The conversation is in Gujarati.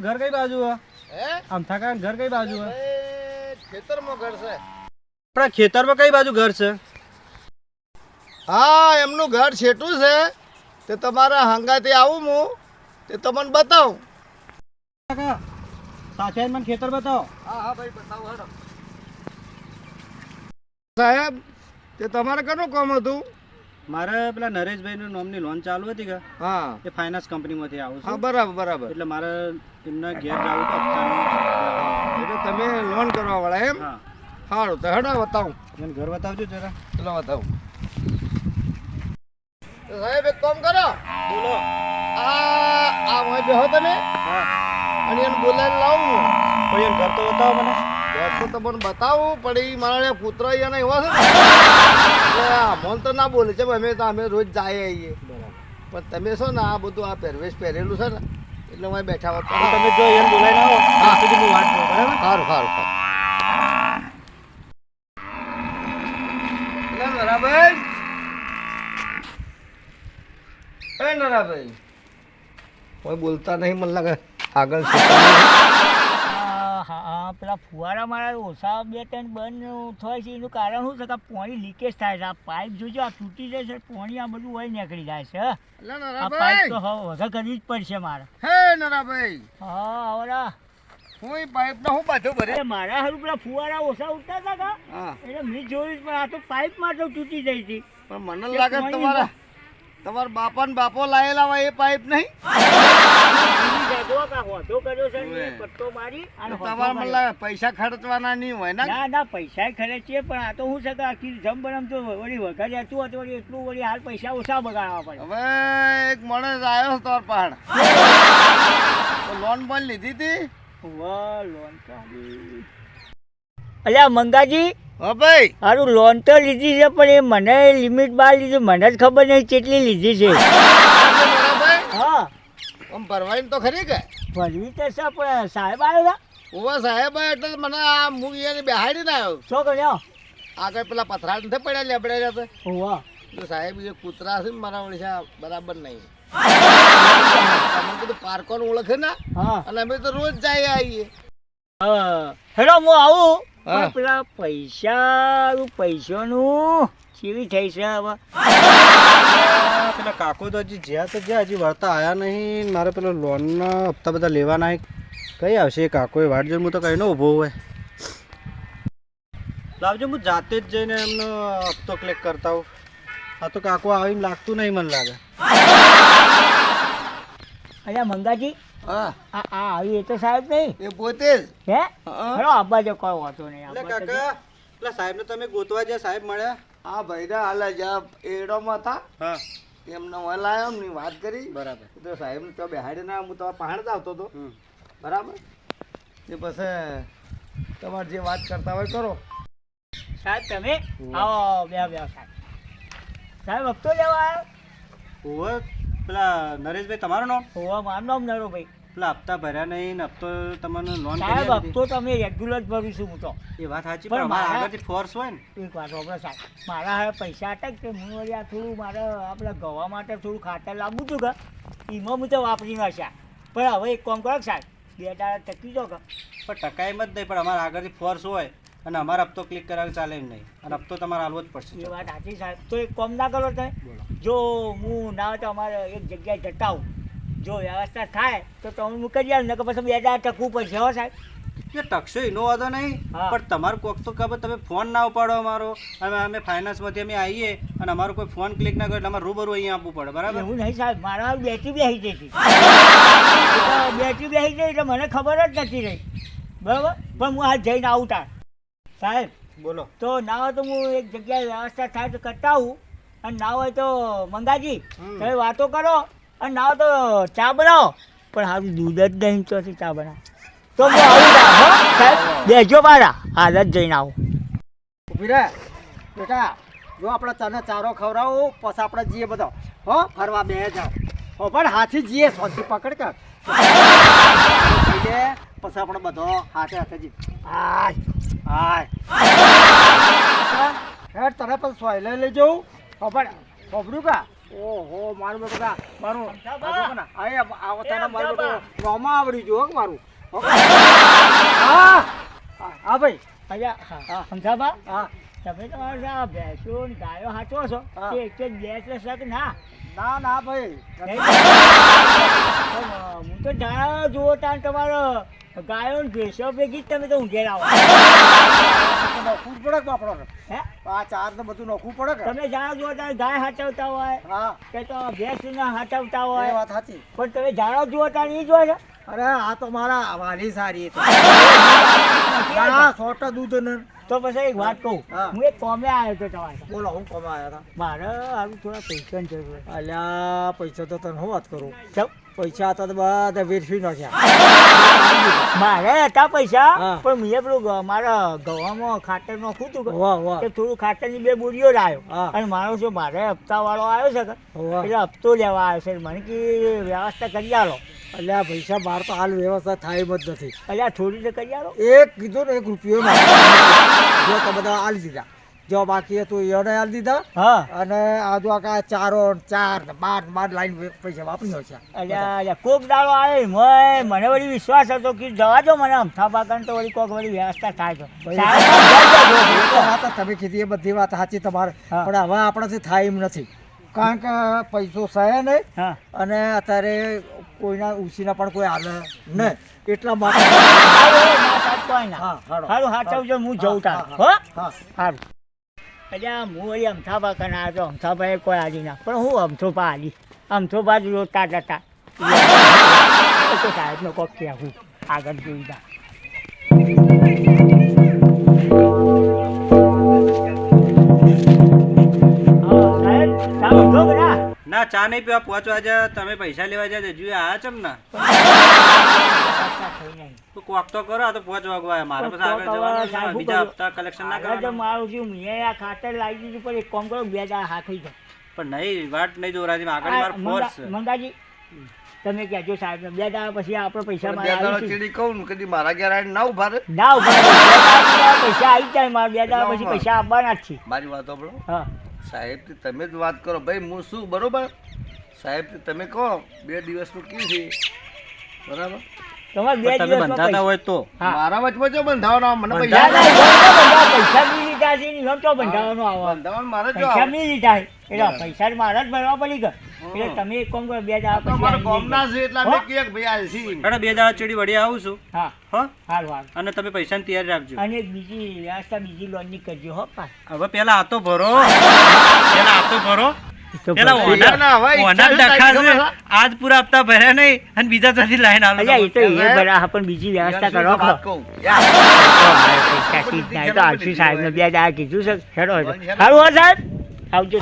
ઘર કઈ બાજુ ઘર કઈ બાજુ હે? ખેતરમાં ઘર કઈ બાજુ ઘર છે? હા એમનું ઘર છેટું છે. તે તમારા હંગાથી આવું હું તે તમને બતાવ. કાકા ખેતર બતાવો. સાહેબ તે તમારે કનું કામ હતું? મારે પેલા નરેશભાઈ નામની લોન ચાલુ હતી કે? હા. એ ફાઇનાન્સ કંપનીમાંથી આવું હા છું બરાબર બરાબર. એટલે મારે એમના ઘેર જવું તો એટલે તમે લોન કરવા વાળા એમ? હા. સારું તો હેડો બતાવું. મને ઘર બતાવજો જરા. ચલો બતાવું. સાહેબ એક કામ કરો. બોલો. આ આ હોય બેહો તમે. હા. અને એને બોલાવીને લાવું પણ એને ઘર તો બતાવો મને. ઘર તો તમને બતાવું પણ એ મારા પુત્ર અહીંયા એવા છે ને એટલે આ મન તો ના બોલે છે અમે તો અમે રોજ જાય આવીએ પણ તમે છો ને આ બધું આ પહેરવેશ પહેરેલું છે ને એટલે હું બેઠા હોત તમે જો એમ બોલાય ના સુધી હું બરાબર? સારું સારું સારું. બરાબર નરાભાઈ. એ નરાભાઈ. કોઈ બોલતા નહીં મને લાગે આગળ પેલા ફુવારા મારા ઓછા બે ત્રણ બંધ થાય છે એનું કારણ શું છે કે પાણી લીકેજ થાય છે. આ પાઇપ જોજો આ તૂટી જાય છે પાણી આ બધું હોય નીકળી જાય છે. આ પાઇપ તો હવે વધારે કરવી જ પડશે મારે. હે નરાભાઈ! હા આવરા હું એ પાઇપનો હું પાછો ભરે? મારા હારું પેલા ફુવારા ઓછા ઉઠતા હતા કા? એટલે મેં જોયું પણ આ તો પાઇપમાં તો તૂટી જાય છે. પણ મને લાગે તમારા તમારા બાપા ને બાપો લાયેલા હોય એ પાઇપ નહીં? પૈસા ખર્ચવાના નહીં હોય ના? ના પૈસા ખર્ચીએ પણ આ તો હું છે કે આખી જમ બનમ તો વળી વઘારે જતું હતું વળી એટલું વળી હાલ પૈસા ઓછા બગાડવા પડે. હવે એક માણસ આવ્યો તો પહાડ લોન પણ લીધી હતી? વાહ, લોન અલ્યા મંગાજી હા ભાઈ. લોન તો લીધી છે પણ એ મને લિમિટ બહાર લીધી મને જ ખબર નહીં કેટલી લીધી છે. હા. આમ ભરવાની તો ખરી કે? ભરવી તો છે પણ સાહેબ આવ્યા ઓવા સાહેબ એટલે મને આ હું એને બેહાડીને આવ્યો. શું કર્યો? આગળ પેલા પથરા નથી પડ્યા લેબડે જતા વાહ તો સાહેબ એ કૂતરા છે ને મારા ઓળશા બરાબર નહીં. તમે કીધું પાર્કોને ઓળખે ને હા. અને અમે તો રોજ જઈએ આવીએ. હા. હેલો હું. આવું પેલા પૈસા પૈસાનું કેવી થઈ છે હવે. પેલા કાકો તો હજી જ્યાં તો જ્યાં હજી વળતા આવ્યા નહીં. મારે પેલો લોનના હપ્તા બધા લેવાના કઈ આવશે એ કાકોએ વાટ જોઈને હું તો કહીને ઊભો હોય. લાવજો હું જાતે જ જઈને એમનો હપ્તો ક્લિક કરતા હોઉં. આ તો કાકો આવીને લાગતું નહીં મને લાગે. અલ્યા મંગાજી હા. આ આ આવી એ તો સાહેબ નહીં. એ પોતે જ? હે? હા. આબા જો કોઈ વાંધો નહીં કાકા પેલા સાહેબને તમે ગોતવા જ્યાં સાહેબ મળ્યા. આ ભાઈના હાલે જ્યાં એડોમાં હતા હા. એમને હું લાવ્યો એમની વાત કરી. બરાબર. તો સાહેબ તો બેહાડીને હું તો પહાડ જ આવતો હતો. બરાબર? એ પછી તમારે જે વાત કરતા હોય કરો. સાહેબ તમે આવો બે બે સાહેબ. સાહેબ હપ્તો લેવા આવ્યો? ઓવે પેલા નરેશભાઈ તમારું નામ? હોવા મારું નામ નરો ભાઈ પેલા હપ્તા ભર્યા નહીં ને હપ્તો તમને લોન સાહેબ હપ્તો તમે રેગ્યુલર જ ભરું છું હું તો. એ વાત સાચી પણ મારા- આગળથી ફોર્સ હોય ને. એક વાત આપણે સાહેબ મારા હવે પૈસા અટક કે હું આ થોડું મારે આપણા ગવા માટે થોડું ખાતર લાવવું હતું કે એમાં હું તો વાપરી નાખ્યા પણ હવે એક કામ કરો સાહેબ બે દાડા ટકી દો કે. પણ ટકાય એમ જ નહીં પણ અમારા આગળથી ફોર્સ હોય અને અમારા હપ્તો ક્લિક કરાવે ચાલે એમ નહીં. અને હપ્તો તમારે હાલવો જ પડશે એ વાત સાચી સાહેબ તો એક કામ ના કરો તમે. જો હું ના હોય તો અમારે એક જગ્યાએ જતા આવું. જો વ્યવસ્થા થાય તો તમે મૂકી જાય ને પછી બે દાડા ટકવું પડશે હો સાહેબ. એ ટકશો એનો વાંધો નહીં પણ તમારું કોક તો ખબર તમે ફોન ના ઉપાડો અમારો. અમે અમે ફાઇનાન્સમાંથી અમે આવીએ અને અમારો કોઈ ફોન ક્લિક ના કરે એટલે અમારે રૂબરૂ અહીંયા આપવું પડે બરાબર? એવું નહીં સાહેબ મારા બેટરી બેસી જતી હતી. બેટરી બેસી ગઈ એટલે મને ખબર જ નથી રહી. બરાબર? પણ હું આ જઈને આવું તાર. સાહેબ બોલો. તો ના હોય તો હું એક જગ્યાએ વ્યવસ્થા થાય તો કરતા આવું. અને ના હોય તો મંગાજી. તમે વાતો કરો. અને ના તો ચા બનાવો. પણ હારું દૂધ જ નહીં તો ચા બનાવો. તો હું આવું સાહેબ બેસજો મારા. હાલ જ જઈને આવું. ઊભી બેટા, જો આપણે તને ચારો ખવડાવું, પછી આપણે જઈએ બધો. હો, ફરવા બે જાવ હો, પણ હાથી જઈએ સોથી પકડ કર. પછી આપણે બધો હાથે હાથે જઈએ હાય હાય. હેડ, તને પણ સોયલે લઈ જવું હો, પણ ખબરું કા? ઓહો મારું બેટો કા મારું આવો તને મારું રોમા આવડી જો હો મારું? હો. હા. ભાઈ. અહીંયા હા સમજાબા હા. તમે તમારો આ ભેંસો ને ગાયો હાચવો છો. કે એક જ બેસ લેશે કે ના? ના ના ભાઈ. હું તો જાણો જુઓ તાન તમારો. ગાયો ને ભેંસો ભેગી તમે તો ઊંઘેર આવો નોખવું પડે બાપડો? હે? આ ચાર તો બધું નોખવું પડે તમે જાણો જુઓ તાન ગાય હાચવતા હોય હા. કે તો ભેંસ ના હાચવતા એ હોય વાત સાચી. પણ તમે જાણો જુઓ તાન એ જ છે? અરે આ તો મારા વાલી સારી સોટા દૂધ ને. તો પછી એક વાત કહું. હા. એક કોમે આવ્યો હતો તમારે બોલો હું કમાયા હતા? મારે આવું થોડા પૈસા જરૂર અલ્યા પૈસા તો તને હું વાત કરું? ચમ. પૈસા હતા તો બધા વેરફી નાખ્યા. મારે હતા પૈસા પણ મેં પેલું મારા ગવામાં ખાતર નાખું તું કે થોડું ખાતરની બે બોરીઓ લાવ્યો. અને મારો શું મારે હપ્તા વાળો આવ્યો છે એટલે હપ્તો લેવા આવ્યો છે. મને કે વ્યવસ્થા કરી આલો. અલ્યા પૈસા માર તો હાલ વ્યવસ્થા થાય એમ જ નથી. એટલે આ થોડી તો કરી આલો. એક કીધું ને એક રૂપિયો ના બધા આલી દીધા. જો બાકી હતું એને આલ દીધા હા અને આ જો આ ચારો ચાર બાર બાર લાઈન પૈસા વાપર્યો છે અલ્યા કોક દાડો આવે મય મને વળી વિશ્વાસ હતો કે જવા દો મને અમથા બાગન તો વળી કોક વળી વ્યવસ્થા થાય સારું, વાત તમે કીધી એ બધી વાત સાચી તમારે. પણ હવે આપણાથી થાય એમ નથી કારણ કે પૈસો સહે નહીં હા અને અત્યારે કોઈના ઉછીના પણ કોઈ હાલે નહીં એટલા માટે કોઈ ના. હા, જઉં તાર હો હા સારું અલ્યા હું એ અમથાભા કને આવ્યો તો અમથાભાઈ કોઈ આલી ના. પણ હું અમથોભા આલી. અમથોભા જ રોતા જતા. સાહેબ સાહેબનો કોક કહેવું આગળ જોઈ જા ના? ચા નહીં પીવા પહોંચવા જા તમે પૈસા લેવા જાય હજુ આયા ચમ ના? વ્યવસ્થા થઈ નહીં. તો કોક તો કરો આ તો પાંચ વાગવા મારે પછી આગળ જવાનું છે. બીજા હપ્તા કલેક્શન ના આગળ મારું થયું, મેં આ ખાતર લાવી દીધું પણ એક કામ કરો બે દાડા હાથ પણ નહીં વાટ નહીં દોરાતી આગળ મારે ફોર્સ છે. તમે કહેજો સાહેબ બે દાડા પછી આપણે પૈસા બે મારા દાડો ચીડી કહું ને કદી મારા ઘેર આવીને ના ઊભા ઊભા પૈસા આવી જાય મારા બે દાડા પછી પૈસા આપવાના જ છે. મારી વાત સાંભળો. હા. સાહેબથી તમે જ વાત કરો. ભાઈ હું શું બરોબર? સાહેબથી તમે કહો બે દિવસનું કેવું છે? બરાબર? તમારે બે દિવસ તમે બંધાતા હોય તો. હા. મારા વચમાં જો બંધાવના મને પૈસા પૈસા બી લીધા છે ને એમ બંધાવાનો આવે? બંધાવવાનો મારે જો પૈસા આવે. લીધા એટલે પૈસા મારા જ ભરવા પડી ગયા. એટલે તમે એક કામ કરો બે દાડા પછી મારા ગામના છે એટલે અમે કે ભાઈ આ છે. હેડો બે દાડા ચડી વળી આવું છું. હા. હો? હારું હારું. અને તમે પૈસાની તૈયારી રાખજો. અને બીજી વ્યવસ્થા બીજી લોનની કરજો હો હવે પેલા આ તો ભરો. પેલા આ તો ભરો. આજ પૂરા હપ્તા ભર્યા નહીં અને બીજા ત્યાંથી લાઈન આવે એ તો એ બરાબર પણ બીજી વ્યવસ્થા કરો તો ઠીક ના, બે કીધું છે. સારું હો સાહેબ? આવજો.